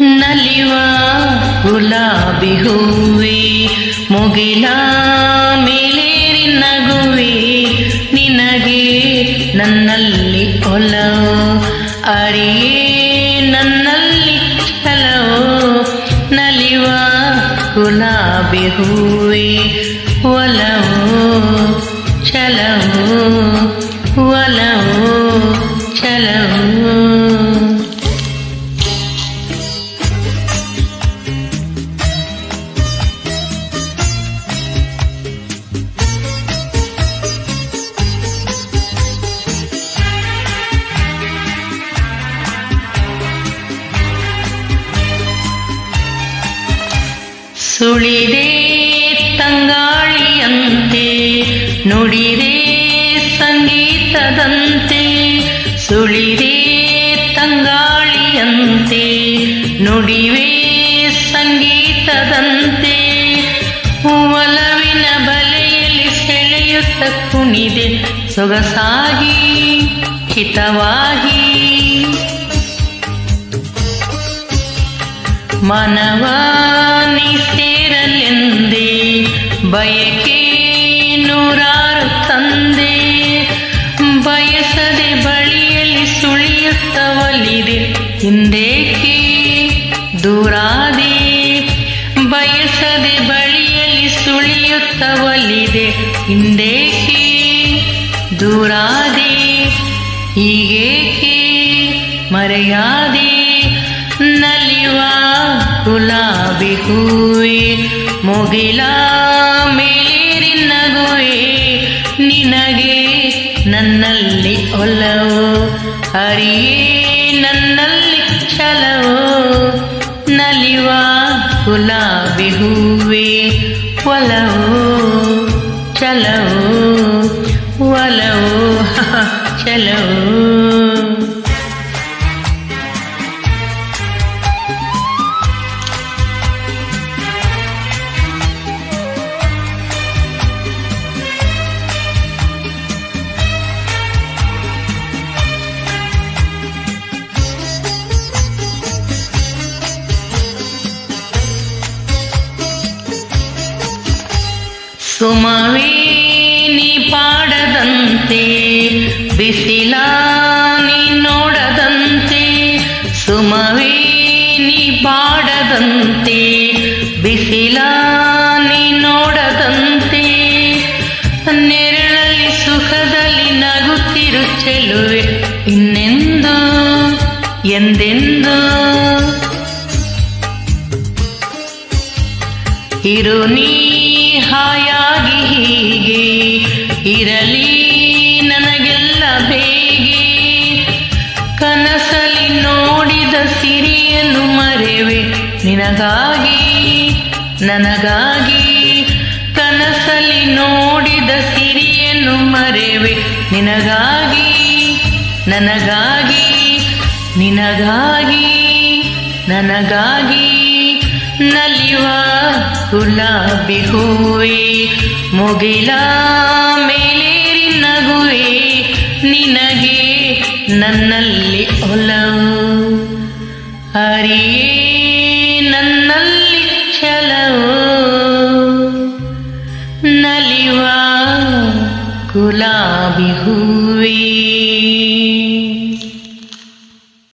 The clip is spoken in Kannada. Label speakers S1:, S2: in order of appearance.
S1: ನಲಿವ ಗುಲಾಬಿ ಹೂವೆ, ಮುಗಿಲ ಮೇಲೇರಿ ನಗುವೆ ನಿನಗೆ ನನ್ನಲ್ಲಿ ಒಲವು ಅರಿಯೇ ನನ್ನಲ್ಲಿ ಛಲವು ನಲಿವ ಗುಲಾಬಿ ಹೂವೆ, ಒಲವು, ಛಲವು, ಒಲವು. ಸುಳಿದೆ ತಂಗಾಳಿಯಂತೆ ನುಡಿದೆ ಸಂಗೀತದಂತೆ ಸುಳಿದೆ ತಂಗಾಳಿಯಂತೆ ನುಡಿವೆ ಸಂಗೀತದಂತೆ. ಒಲವಿನ ಬಲೆಯಲ್ಲಿ ಸೆಳೆಯುತ್ತ ಕುಣಿದೆ ಸೊಗಸಾಗಿ ಹಿತವಾಗಿ. ಮನವಾನಿ ಸೇರಲೆಂದೇ, ಬಯಕೆ ನೂರಾರು ತಂದೆ. ಬಯಸದೆ ಬಳಿಯಲ್ಲಿ ಸುಳಿಯುತ್ತ ಒಲಿದೆ ಹಿಂದೇಕೆ ದೂರಾದೆ. ಬಯಸದೆ ಬಳಿಯಲ್ಲಿ ಸುಳಿಯುತ್ತ ಒಲಿದೆ ಹಿಂದೇಕೆ ದೂರಾದೆ. ಹೀಗೇಕೆ ಮರೆಯಾದೆ ನಲಿವ ಗುಲಾಬಿ ಹೂವೆ, ಮುಗಿಲ ಮೇಲೇರಿ ನಗುವೆ ನಿನಗೆ ನನ್ನಲ್ಲಿ ಒಲವು. ಹರಿಯೇ ನನ್ನಲ್ಲಿ ಛಲವು. ನಲಿವ ಗುಲಾಬಿ ಹೂವೆ, ಒಲವು ಚಲವು ಒಲವು. ಛಲವು. ಸುಮವೇ ನೀ ಪಾಡದಂತೆ ಬಿಸಿಲ ನೀ ನೋಡದಂತೆ ಸುಮವೇ ನೀ ಪಾಡದಂತೆ ಬಿಸಿಲ ನೀ ನೋಡದಂತೆ. ನೆರಳಲ್ಲಿ ಸುಖದಲ್ಲಿ ನಗುತ್ತಿರು ಚೆಲುವೆ ಇನ್ನೆಂದು, ಎಂದೆಂದು? ಇರು ನೀ? ಹಾಯಾಗಿ ಹೀಗೆ ಇರಲಿ ನನಗೆಲ್ಲ ಬೇಗೆ. ಕನಸಲಿ ನೋಡಿದ ಸಿರಿಯನ್ನು ಮರೆವೆ ನಿನಗಾಗಿ, ನನಗಾಗಿ. ಕನಸಲಿ ನೋಡಿದ ಸಿರಿಯನ್ನು ಮರೆವೆ ನಿನಗಾಗಿ, ನನಗಾಗಿ ನಿನಗಾಗಿ, ನನಗಾಗಿ. ನಲಿವ ಗುಲಾಬಿ ಹೂವೆ ಮುಗಿಲ ಮೇಲೇರಿ ನಗುವೆ ನಿನಗೆ ನನ್ನಲ್ಲಿ ಒಲವು ಹರಿಯೇ ನನ್ನಲ್ಲಿ ಛಲವು ನಲಿವ ಗುಲಾಬಿ ಹೂವೆ